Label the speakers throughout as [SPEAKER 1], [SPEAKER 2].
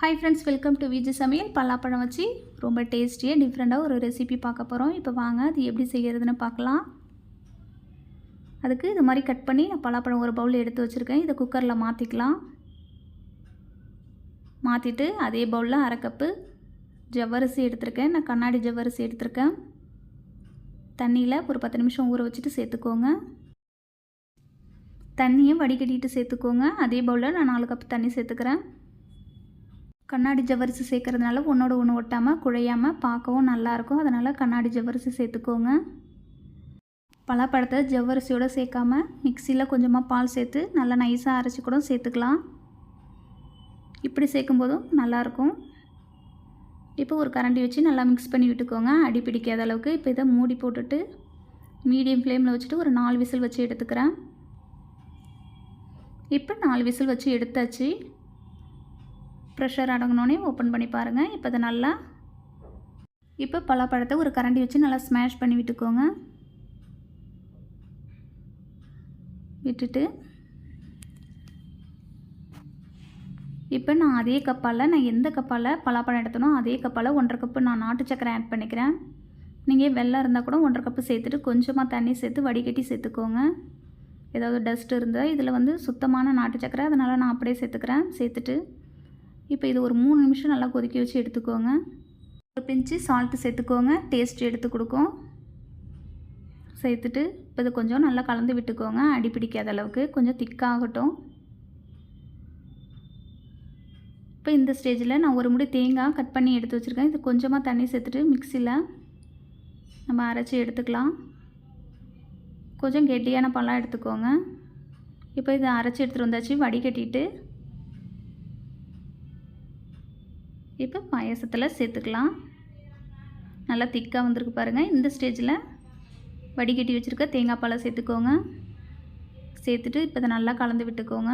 [SPEAKER 1] Hi friends welcome to Viji சமையல் பல்லாப்பழம் வச்சு ரொம்ப டேஸ்டியாக டிஃப்ரெண்ட்டாக ஒரு ரெசிபி பார்க்க போகிறோம் இப்போ வாங்க அது எப்படி செய்கிறதுன்னு பார்க்கலாம். அதுக்கு இது மாதிரி கட் பண்ணி நான் பலாப்பழம் ஒரு பவுல் எடுத்து வச்சுருக்கேன். இதை குக்கரில் மாற்றிக்கலாம் மாற்றிட்டு அதே பவுலில் அரை கப்பு ஜவ்வரிசி எடுத்திருக்கேன். நான் கண்ணாடி ஜவ்வரிசி எடுத்திருக்கேன். தண்ணியில் ஒரு பத்து நிமிஷம் ஊற வச்சுட்டு சேர்த்துக்கோங்க. தண்ணியை வடிகட்டிட்டு சேர்த்துக்கோங்க. அதே பவுலில் நான் நாலு கப் தண்ணி சேர்த்துக்கிறேன். கண்ணாடி ஜவ்வரிசி சேர்க்குறதுனால ஒன்றோட ஒன்று ஒட்டாமல் குழையாமல் பார்க்கவும் நல்லாயிருக்கும். அதனால் கண்ணாடி ஜவ்வரிசி சேர்த்துக்கோங்க. பலாப்பழத்தை ஜவ்வரிசியோடு சேர்க்காம மிக்சியில் கொஞ்சமாக பால் சேர்த்து நல்லா நைஸாக அரைச்சி கூட சேர்த்துக்கலாம். இப்படி சேர்க்கும்போதும் நல்லாயிருக்கும். இப்போ ஒரு கரண்டி வச்சு நல்லா மிக்ஸ் பண்ணி விட்டுக்கோங்க. அடி பிடிக்காத அளவுக்கு இப்போ இதை மூடி போட்டுட்டு மீடியம் ஃப்ளேமில் வச்சுட்டு ஒரு நாலு விசில் வச்சு எடுத்துக்கிறேன். இப்போ நாலு விசில் வச்சு எடுத்தாச்சு. ப்ரெஷர் அடங்கினோடனே ஓப்பன் பண்ணி பாருங்கள் இப்போ அதை நல்லா இப்போ பலாப்பழத்தை ஒரு கரண்டி வச்சு நல்லா ஸ்மாஷ் பண்ணி விட்டுக்கோங்க. விட்டுட்டு இப்போ நான் அதே கப்பால் நான் எந்த கப்பால் பலாப்பழம் எடுத்தனோ அதே கப்பால் ஒன்றரை கப்பு நான் நாட்டு சக்கரை ஆட் பண்ணிக்கிறேன். நீங்கள் வெள்ளம் இருந்தால் கூட ஒன்றரை கப்பு சேர்த்துட்டு கொஞ்சமாக தண்ணி சேர்த்து வடிகட்டி சேர்த்துக்கோங்க. ஏதாவது டஸ்ட் இருந்தால் இதில் வந்து சுத்தமான நாட்டு சக்கரை அதனால் நான் அப்படியே சேர்த்துக்கிறேன். சேர்த்துட்டு இப்போ இது ஒரு மூணு நிமிஷம் நல்லா கொதிக்க வச்சு எடுத்துக்கோங்க. ஒரு பிஞ்சு சால்ட்டு சேர்த்துக்கோங்க. டேஸ்ட் எடுத்து கொடுக்கும். சேர்த்துட்டு இப்போ இது கொஞ்சம் நல்லா கலந்து விட்டுக்கோங்க. அடி பிடிக்காத அளவுக்கு. கொஞ்சம் திக்காகட்டும். இப்போ இந்த ஸ்டேஜில் நான் ஒரு முடி தேங்காய் கட் பண்ணி எடுத்து வச்சுருக்கேன். இது கொஞ்சமாக தண்ணி சேர்த்துட்டு மிக்சியில் நம்ம அரைச்சி எடுத்துக்கலாம். கொஞ்சம் கெட்டியான பழம் எடுத்துக்கோங்க. இப்போ இதை அரைச்சி எடுத்துகிட்டு வந்தாச்சு. வடிகட்டிட்டு இப்போ பாயசத்தில் சேர்த்துக்கலாம். நல்லா திக்காக வந்திருக்கு பாருங்கள் இந்த ஸ்டேஜில் வடிகட்டி வச்சுருக்க தேங்காய் பாலை சேர்த்துக்கோங்க. சேர்த்துட்டு இப்போ இதை நல்லா கலந்து விட்டுக்கோங்க.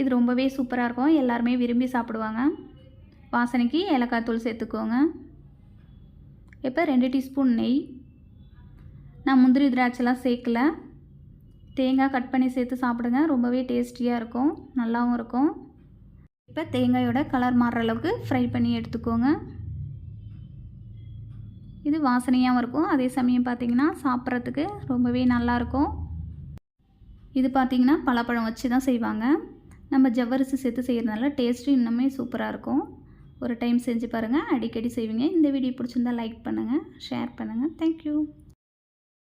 [SPEAKER 1] இது ரொம்பவே சூப்பராக இருக்கும். எல்லாருமே விரும்பி சாப்பிடுவாங்க. வாசனைக்கு ஏலக்காய் தூள் சேர்த்துக்கோங்க. இப்போ ரெண்டு டீஸ்பூன் நெய். நான் முந்திரி திராட்சைலாம் சேர்க்கலை. தேங்காய் கட் பண்ணி சேர்த்து சாப்பிடுங்க. ரொம்பவே டேஸ்டியாக இருக்கும். நல்லாவும் இருக்கும். இப்போ தேங்காயோட கலர் மாறுற அளவுக்கு ஃப்ரை பண்ணி எடுத்துக்கோங்க. இது வாசனையாகவும் இருக்கும். அதே சமயம் பார்த்திங்கன்னா சாப்பிட்றதுக்கு ரொம்பவே நல்லாயிருக்கும் இது பார்த்திங்கன்னா பழப்பழம் வச்சு தான் செய்வாங்க. நம்ம ஜவ்வரிசி சேர்த்து செய்கிறதுனால டேஸ்ட்டும் இன்னுமே சூப்பராக இருக்கும். ஒரு டைம் செஞ்சு பாருங்கள் அடிக்கடி செய்வீங்க. இந்த வீடியோ பிடிச்சிருந்தால் லைக் பண்ணுங்கள் ஷேர் பண்ணுங்கள் தேங்க்யூ